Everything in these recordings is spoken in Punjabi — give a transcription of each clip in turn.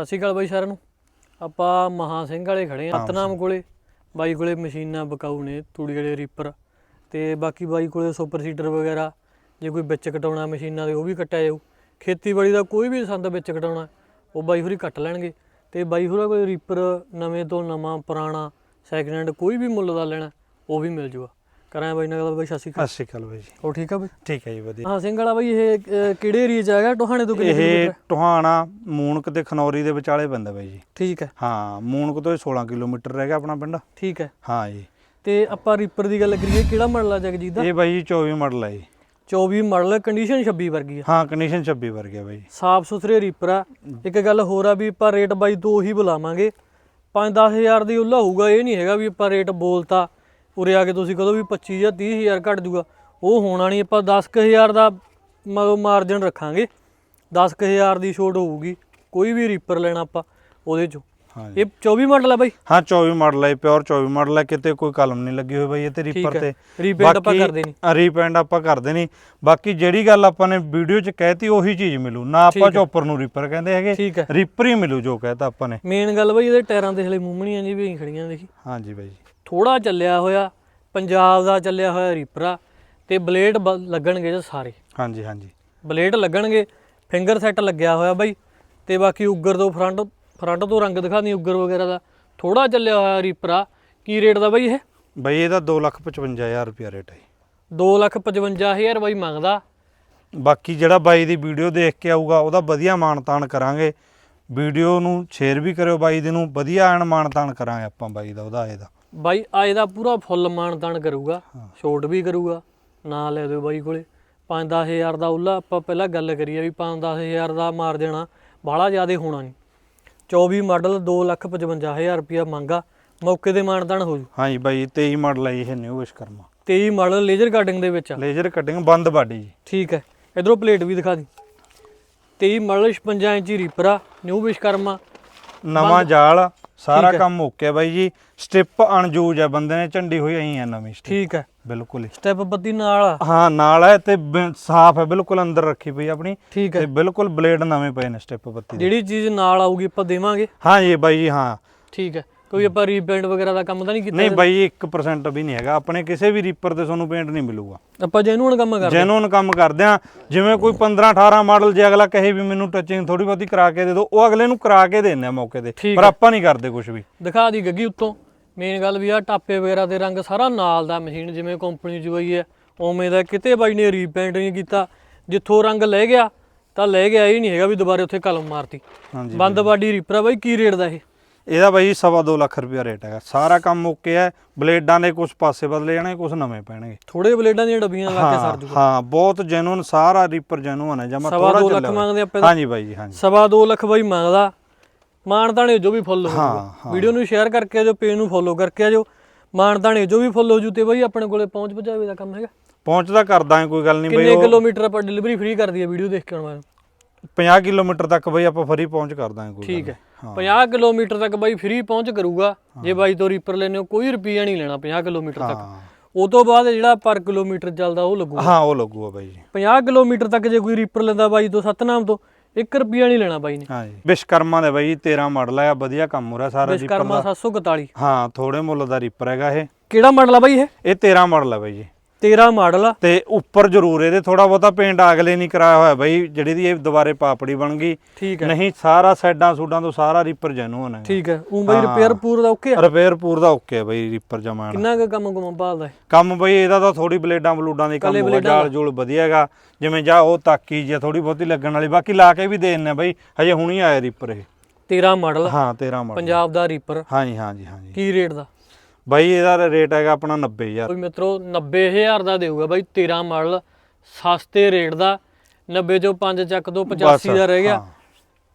ਸਤਿ ਸ਼੍ਰੀ ਅਕਾਲ ਬਾਈ ਸਾਰਿਆਂ ਨੂੰ। ਆਪਾਂ ਮਹਾ ਸਿੰਘ ਵਾਲੇ ਖੜੇ ਆ ਸਤਨਾਮ ਕੋਲੇ। ਬਾਈ ਕੋਲੇ ਮਸ਼ੀਨਾਂ ਬਕਾਊ ਨੇ ਤੂੜੀ ਵਾਲੇ ਰੀਪਰ। ਤੇ ਬਾਕੀ ਬਾਈ ਕੋਲੇ ਸੁਪਰ ਸੀਡਰ ਵਗੈਰਾ ਜੇ ਕੋਈ ਵਿੱਚ ਕਟਾਉਣਾ ਮਸ਼ੀਨਾਂ ਦੇ ਉਹ ਵੀ ਕੱਟਿਆ ਜਾਊ। ਖੇਤੀਬਾੜੀ ਦਾ ਕੋਈ ਵੀ ਸੰਦ ਵਿੱਚ ਕਟਾਉਣਾ ਉਹ ਬਾਈ ਹੋਰੀ ਕੱਟ ਲੈਣਗੇ। ਤੇ ਬਾਈ ਹੋਰਾਂ ਕੋਲੇ ਰੀਪਰ ਨਵੇਂ ਤੋਂ ਨਵਾਂ ਪੁਰਾਣਾ ਸੈਕਿੰਡ ਹੈਂਡ ਕੋਈ ਵੀ ਮੁੱਲ ਦਾ ਲੈਣਾ ਉਹ ਵੀ ਮਿਲ ਜੂਗਾ। ਕਰਾਂ ਬਾਈ ਨਾਲ ਗੱਲ ਬਾਈ ਸਤਿ ਸ਼੍ਰੀ ਅਕਾਲ। ਸਤਿ ਸ਼੍ਰੀ ਅਕਾਲ ਬਾਈ ਜੀ। ਉਹ ਠੀਕ ਆ ਬਾਈ? ਠੀਕ ਹੈ ਜੀ ਵਧੀਆ। ਹਾਂ ਸਿੰਘ ਵਾਲਾ ਬਾਈ ਇਹ ਅਹ, ਕਿਹੜੇ ਏਰੀਆ ਚ ਹੈਗਾ? ਟੋਹਾਣੇ ਤੋਂ ਕਿੰਨੇ ਇਹ ਕਿਲੋਮੀਟਰ? ਟੋਹਾਣਾ ਮੂਨਕ ਤੇ ਖਨੌਰੀ ਦੇ ਵਿਚਾਲੇ ਪੈਂਦਾ ਬਾਈ ਜੀ। ਠੀਕ ਹੈ। ਹਾਂ ਮੂਨਕ ਤੋਂ ਇਹ 16 ਕਿਲੋਮੀਟਰ ਰਹਿ ਗਿਆ ਆਪਣਾ ਪਿੰਡ। ਠੀਕ ਹੈ। ਹਾਂ ਜੀ। ਤੇ ਆਪਾਂ ਰੀਪਰ ਦੀ ਗੱਲ ਕਰੀਏ ਕਿਹੜਾ ਮਾਡਲ ਆ ਜਗਜੀਤ ਦਾ? ਇਹ ਬਾਈ ਜੀ 24 ਮਾਡਲ ਹੈ ਜੀ। 24 ਮਾਡਲ ਕੰਡੀਸ਼ਨ 26 ਵਰਗੀ ਆ। ਹਾਂ ਕੰਡੀਸ਼ਨ 26 ਵਰਗਿਆ ਬਾਈ ਜੀ। ਸਾਫ਼ ਸੁਥਰੇ ਰੀਪਰ ਆ। ਇੱਕ ਗੱਲ ਹੋਰ ਆ ਵੀ ਆਪਾਂ ਰੇਟ ਬਾਈ ਤੋਂ ਉਹੀ ਬੁਲਾਵਾਂਗੇ। 5-10000 ਦੀ ਉੱਲਾ ਹੋਊਗਾ ਇਹ ਨਹੀਂ ਹੈਗਾ ਵੀ ਆਪਾਂ ਰੇਟ ਬੋਲਤਾ। ਉਰੇ ਆ ਕੇ ਤੁਸੀਂ ਕਹੋ ਵੀ 25 ਜਾਂ 30000 ਘਟ ਜੂਗਾ। ਉਹ ਹੋਣਾ ਨਹੀਂ ਆਪਾਂ 10000 ਦਾ ਮਾਰਜਨ ਰੱਖਾਂਗੇ। 10000 ਦੀ ਛੋਟ ਹੋਊਗੀ ਕੋਈ ਵੀ ਰੀਪਰ ਲੈਣਾ ਆਪਾਂ ਉਹਦੇ ਚੋਂ। ਹਾਂ ਇਹ 24 ਮਾਡਲ ਆ ਬਾਈ? ਹਾਂ 24 ਮਾਡਲ ਹੈ ਪਿਓਰ 24 ਮਾਡਲ ਹੈ ਕਿਤੇ ਕੋਈ ਕਲਮ ਨਹੀਂ ਲੱਗੀ ਹੋਈ ਬਾਈ ਇਹ ਤੇ ਰੀਪਰ ਹੈ। ਤੇ। Repaint ਆਪਾਂ ਕਰਦੇ ਨਹੀਂ। ਰੀਪੇਂਟ ਆਪਾਂ ਕਰਦੇ ਨਹੀਂ। ਬਾਕੀ ਜਿਹੜੀ ਗੱਲ ਆਪਾਂ ਨੇ ਵੀਡੀਓ 'ਚ ਕਹਿਤੀ ਉਹੀ ਚੀਜ਼ ਮਿਲੂ। ਨਾ ਆਪਾਂ ਚੋਪਰ ਨੂੰ ਰੀਪਰ ਕਹਿੰਦੇ ਹੈਗੇ ਹੈ ਰੀਪਰ ਹੀ ਮਿਲੂ ਜੋ ਕਹਿਤਾ ਆਪਾਂ ਨੇ। ਮੇਨ ਗੱਲ ਬਾਈ ਇਹਦੇ ਟਾਇਰਾਂ ਦੇ ਹਲੇ ਮੂੰਹਣੀਆਂ ਜੀ ਵੀ ਖੜੀਆਂ ਦੇਖੀ। ਹਾਂ ਜੀ। ਬਾਈ ਥੋੜਾ ਚੱਲਿਆ ਹੋਇਆ ਪੰਜਾਬ ਦਾ ਚੱਲਿਆ ਹੋਇਆ ਰੀਪਰਾ ਤੇ ਬਲੇਡ ਲੱਗਣਗੇ ਜੇ ਸਾਰੇ। ਹਾਂ ਜੀ ਹਾਂ ਜੀ ਬਲੇਡ ਲੱਗਣਗੇ ਫਿੰਗਰ ਸੈੱਟ ਲੱਗਿਆ ਹੋਇਆ ਬਾਈ ਤੇ ਬਾਕੀ ਉੱਗਰ ਤੋਂ ਫਰੰਟ ਫਰੰਟ ਤੋਂ ਰੰਗ ਦਿਖਾਣੀ ਉੱਗਰ ਵਗੈਰਾ ਦਾ। ਥੋੜਾ ਚੱਲਿਆ ਹੋਇਆ ਰੀਪਰਾ ਕੀ ਰੇਟ ਦਾ ਬਾਈ ਇਹ? ਬਾਈ ਇਹਦਾ 255000 ਰੁਪਿਆ ਰੇਟ ਹੈ ਜੀ। 255000 ਬਾਈ ਮੰਗਦਾ। ਬਾਕੀ ਜਿਹੜਾ ਬਾਈ ਦੀ ਵੀਡੀਓ ਦੇਖ ਕੇ ਆਊਗਾ ਉਹਦਾ ਵਧੀਆ ਮਾਨਤਾਨ ਕਰਾਂਗੇ। ਵੀਡੀਓ ਨੂੰ ਸ਼ੇਅਰ ਵੀ ਕਰਿਓ ਬਾਈ ਦੀ ਨੂੰ ਵਧੀਆ ਐਨ ਮਾਨਤਾਨ ਕਰਾਂਗੇ ਆਪਾਂ ਬਾਈ ਦਾ ਉਹਦਾ ਇਹਦਾ। ਬਾਈ ਅੱਜ ਦਾ ਪੂਰਾ ਫੁੱਲ ਮਾਨਤਾਨ ਕਰੂਗਾ ਛੋਟ ਵੀ ਕਰੂਗਾ ਨਾ ਲੈ ਦਿਓ ਬਾਈ ਕੋਲੇ। 5-10000 ਦਾ ਉੱਲਾ ਆਪਾਂ ਪਹਿਲਾਂ ਗੱਲ ਕਰੀਏ ਵੀ 5-10000 ਦਾ ਮਾਰ ਦੇਣਾ ਬਾਹਲਾ ਜ਼ਿਆਦਾ ਹੋਣਾ ਨਹੀਂ। 24 ਮਾਡਲ 255000 ਰੁਪਿਆ ਮੰਗਾ ਮੌਕੇ ਤੇ ਮਾਨਤਾਨ ਹੋ ਜੂ। ਹਾਂਜੀ ਬਾਈ 23 ਮਾਡਲ ਹੈ ਇਹ new Vishwakarma 23 model laser cutting ਦੇ ਵਿੱਚ ਆ। ਲੇਜ਼ਰ ਕਟਿੰਗ ਬੰਦ ਬਾਡੀ ਜੀ। ਠੀਕ ਹੈ ਇਧਰੋਂ ਪਲੇਟ ਵੀ ਦਿਖਾ ਦੀ। 23 ਮਾਡਲ 56 ਇੰਚੀ ਰੀਪਰ ਆ ਨਿਊ ਵਿਸ਼ਕਰਮਾ ਨਵਾਂ ਜਾਲ ਸਾਰਾ ਕੰਮ ਓਕੇ ਬਾਈ ਜੀ। ਸਟਿਪ ਅਨਯੂਜ ਹੈ ਬੰਦੇ ਨੇ ਝੰਡੀ ਹੋਈ ਐਂ ਹੈ ਨਵੀਂ ਸਟਿਪ। ਠੀਕ ਹੈ। ਬਿਲਕੁਲ ਹੀ। ਸਟੈਪ ਬੱਤੀ ਨਾਲ ਆ। ਹਾਂ ਨਾਲ ਹੈ ਤੇ ਬ- ਸਾਫ਼ ਹੈ ਬਿਲਕੁਲ ਅੰਦਰ ਰੱਖੀ ਪਈ ਆਪਣੀ। ਠੀਕ ਤੇ ਹੈ ਬਿਲਕੁਲ ਬਲੇਡ ਨਵੇਂ ਪਏ ਨੇ ਸਟਿਪ ਬੱਤੀ ਦੇ। ਜਿਹੜੀ ਚੀਜ਼ ਨਾਲ ਆਊਗੀ ਆਪਾਂ ਦੇਵਾਂਗੇ। ਹਾਂ ਜੀ ਬਾਈ ਜੀ ਹਾਂ। ਠੀਕ ਹੈ। ਕੋਈ ਆਪਾਂ ਰੀਪੇਂਟ ਵਗੈਰਾ ਦਾ ਕੰਮ ਤਾਂ ਨਹੀਂ ਕੀਤਾ ਨਹੀਂ ਬਾਈ ਜੀ 1% ਵੀ ਨਹੀਂ ਹੈਗਾ। ਆਪਣੇ ਕਿਸੇ ਵੀ ਰੀਪਰ ਤੇ ਤੁਹਾਨੂੰ ਪੇਂਟ ਨਹੀਂ ਮਿਲੂਗਾ। ਆਪਾਂ ਜੈਨੂਨ ਕੰਮ ਕਰਦੇ ਜੈਨੂਨ ਕੰਮ ਕਰਦੇ ਆ ਜਿਵੇਂ ਕੋਈ 15 18 ਮਾਡਲ ਜੇ ਅਗਲਾ ਕਹੇ ਵੀ ਮੈਨੂੰ ਟੱਚਿੰਗ ਥੋੜੀ ਬਹੁਤੀ ਕਰਾ ਕੇ ਦੇ ਦਿਓ ਉਹ ਅਗਲੇ ਨੂੰ ਕਰਾ ਕੇ ਦਿੰਦੇ ਆ ਮੌਕੇ ਤੇ। ਪਰ ਆਪਾਂ ਨਹੀਂ ਕਰਦੇ ਕੁਝ ਵੀ। ਦਿਖਾ ਦੀ ਗੱਗੀ ਉੱਤੋਂ। ਮੇਨ ਗੱਲ ਵੀ ਆ ਟਾਪੇ ਵਗੈਰਾ ਦੇ ਰੰਗ ਸਾਰਾ ਨਾਲ ਦਾ ਮਸ਼ੀਨ ਜਿਵੇਂ ਕੰਪਨੀ ਚ ਹੋਈ ਹੈ ਉਵੇਂ ਦਾ ਕਿਤੇ ਬਾਈ ਨੇ ਰੀਪੇਂਟ ਨਹੀਂ ਕੀਤਾ। ਜਿੱਥੋਂ ਰੰਗ ਲੈ ਗਿਆ ਤਾਂ ਲੈ ਗਿਆ ਇਹ ਨਹੀਂ ਹੈਗਾ ਵੀ ਦੁਬਾਰੇ ਉੱਥੇ ਕਲਮ ਮਾਰਤੀ। ਹਾਂਜੀ ਬੰਦ ਬਾਡੀ ਰੀਪਰ ਆ ਬਾਈ ਕੀ ਰੇਟ ਦਾ ਇਹ? ਇਹਦਾ ਬਾਈ ਸਵਾ ਦੋ ਲੱਖ ਰੁਪਿਆ ਰੇਟ ਹੈਗਾ। ਸਾਰਾ ਕੰਮ ਓਕੇ ਹੈ ਬਲੇਡਾਂ ਦੇ ਕੁਝ ਪਾਸੇ ਬਦਲੇ ਜਾਣੇ ਕੁਝ ਨਵੇਂ ਪੈਣਗੇ। ਥੋੜੇ ਬਲੇਡਾਂ ਦੀਆਂ ਡੱਬੀਆਂ ਲਾ ਕੇ ਸਰ ਜੂਗਾ। ਹਾਂ ਬਹੁਤ ਜੈਨੂਨ ਸਾਰਾ ਰੀਪਰ ਜੈਨੂਨ ਹੈ ਜਮਾ ਸਵਾ ਥੋੜਾ ਦੋ ਚੱਲਿਆ ਲੱਖ ਹੋਇਆ। ਮੰਗਦੇ ਆਪਾਂ ਹਾਂਜੀ ਬਾਈ ਜੀ ਹਾਂਜੀ। ਸਵਾ ਦੋ ਲੱਖ ਬਾਈ ਮੰਗਦਾ। ਮਾਨਤਾਣੇ ਜੋ ਵੀ ਫੁੱਲ ਹੋ। ਵੀਡੀਓ ਨੂੰ ਸ਼ੇਅਰ ਕਰਕੇ ਆਜੋ ਪੇਜ ਨੂੰ ਫੋਲੋ ਕਰਕੇ ਆਜੋ। ਮਾਨਤਾਣੇ ਜੋ ਵੀ ਫੁੱਲ ਜੂ ਤੇ ਬਾਈ ਆਪਣੇ ਕੋਲੇ ਪਹੁੰਚ ਪਹੁੰਚਾਵੇ ਦਾ ਕੰਮ ਹੈਗਾ। ਪਹੁੰਚਦਾ ਕਰਦਾ ਕੋਈ ਗੱਲ ਨਹੀਂ ਬਈ ਕਿੰਨੇ ਕਿਲੋਮੀਟਰ ਆਪਾਂ ਡਿਲੀਵਰੀ ਫ੍ਰੀ ਕਰ ਦਈਏ ਵੀਡੀਓ ਦੇਖ ਕੇ ਆਉਣ ਵਾਲੇ 50 ਕਿਲੋਮੀਟਰ ਤੱਕ ਬਈ ਆਪਾਂ ਫਰੀ ਪਹੁੰਚ ਕਰ ਦਾਂਗੇ ਕੋਈ ਠੀਕ ਹੈ। 50 ਕਿਲੋਮੀਟਰ ਤੱਕ ਬਾਈ ਫ੍ਰੀ ਪਹੁੰਚ ਕਰੂਗਾ। ਜੇ ਬਾਈ ਤੋਂ ਰੀਪਰ ਹੋ ਕੋਈ ਰੁਪਈਆ ਨਹੀਂ ਲੈਣਾ 50 ਕਿਲੋਮੀਟਰ। ਤੱਕ। ਉਹ ਤੋਂ ਬਾਅਦ ਜਿਹੜਾ ਪਰ ਕਿਲੋਮੀਟਰ ਚੱਲਦਾ ਉਹ ਲੱਗੂ ਹਾਂ ਉਹ ਲੱਗੂਗਾ ਬਾਈ ਜੀ। 50 ਕਿਲੋਮੀਟਰ ਤੱਕ ਜੇ ਕੋਈ ਰੀਪਰ ਲੈਂਦਾ ਬਾਈ ਤੋਂ ਸਤਨਾਮ ਤੋਂ 1 ਰੁਪਈਆ ਨਹੀਂ ਲੈਣਾ ਬਾਈ ਨੇ। ਹਾਂ ਜੀ। ਵਿਸ਼ਕਰਮਾ ਦੇ ਬਾਈ 13 ਮਾਡਲ ਹੈ ਵਧੀਆ ਕੰਮ ਹੋ ਰਿਹਾ ਸਾਰਾ ਰੀਪਰ ਵਿਸ਼ਕਰਮਾ 741 ਹਾਂ ਥੋੜੇ ਮੁੱਲ ਦਾ ਰੀਪਰ ਹੈਗਾ ਇਹ। ਕਿਹੜਾ ਮਾਡਲ ਆ ਬਾਈ ਇਹ? ਇਹ 13 ਮਾਡਲ ਹੈ ਬਾਈ ਜੀ। 13 ਮਾਡਲ ਆ। ਤੇ ਉੱਪਰ ਜ਼ਰੂਰ ਇਹਦੇ ਥੋੜਾ ਬਹੁਤਾ ਪੇਂਟ ਅਗਲੇ ਨਹੀਂ ਕਰਾਇਆ ਹੋਇਆ ਬਾਈ ਜਿਹੜੀ ਦੀ ਇਹ ਦੁਬਾਰੇ ਪਾਪੜੀ ਬਣ ਗਈ। ਠੀਕ ਹੈ। ਨਹੀਂ ਸਾਰਾ ਸਾਈਡਾਂ ਸੂਡਾਂ ਤੋਂ ਸਾਰਾ ਰੀਪਰ ਜੈਨੂਨ ਹੈ। ਠੀਕ ਹੈ। ਉਹ ਬਾਈ ਰਿਪੇਅਰ ਪੂਰ ਦਾ ਓਕੇ ਆ? ਰਿਪੇਅਰ ਪੂਰ ਦਾ ਓਕੇ ਹੈ ਬਾਈ ਰੀਪਰ ਜਮਾਨ ਕਿੰਨਾ ਕੁ ਕੰਮ ਗੁੰਮ ਭਾਲਦਾ ਹੈ ਕੰਮ ਬਈ ਇਹਦਾ ਤਾਂ ਥੋੜੀ ਬਲੇਡਾਂ ਬਲੂਡਾਂ ਦੀ ਕੰਮ ਹੋਗਾ ਜਾਲ ਜੂਲ ਵਧੀਆ ਹੈਗਾ। ਜਿਵੇਂ ਜਾ ਉਹ ਤਾਕੀ ਜਾਂ ਥੋੜੀ ਬਹੁਤੀ ਲੱਗਣ ਵਾਲੀ। ਬਾਕੀ ਲਾ ਕੇ ਵੀ ਦੇ ਦਿੰਨੇ ਬਈ ਹਜੇ ਹੁਣੀ ਆਇਆ ਰੀਪਰ ਇਹ। 13 ਮਾਡਲ ਹਾਂ 13 ਮਾਡਲ। ਪੰਜਾਬ ਦਾ ਰੀਪਰ ਹਾਂਜੀ ਹਾਂਜੀ ਹਾਂਜੀ। ਕੀ ਰੇਟ ਦਾ? ਬਾਈ ਇਹਦਾ ਰੇਟ ਹੈਗਾ ਆਪਣਾ 90000 ਕੋਈ ਮਿੱਤਰੋ 90000 ਦਾ ਦੇਊਗਾ ਬਾਈ 13 ਮਾਡਲ ਸਸਤੇ ਰੇਟ ਦਾ 90 ਚੋਂ 5 ਚੱਕ ਦੋ 85 ਦਾ ਰਹਿ ਗਿਆ।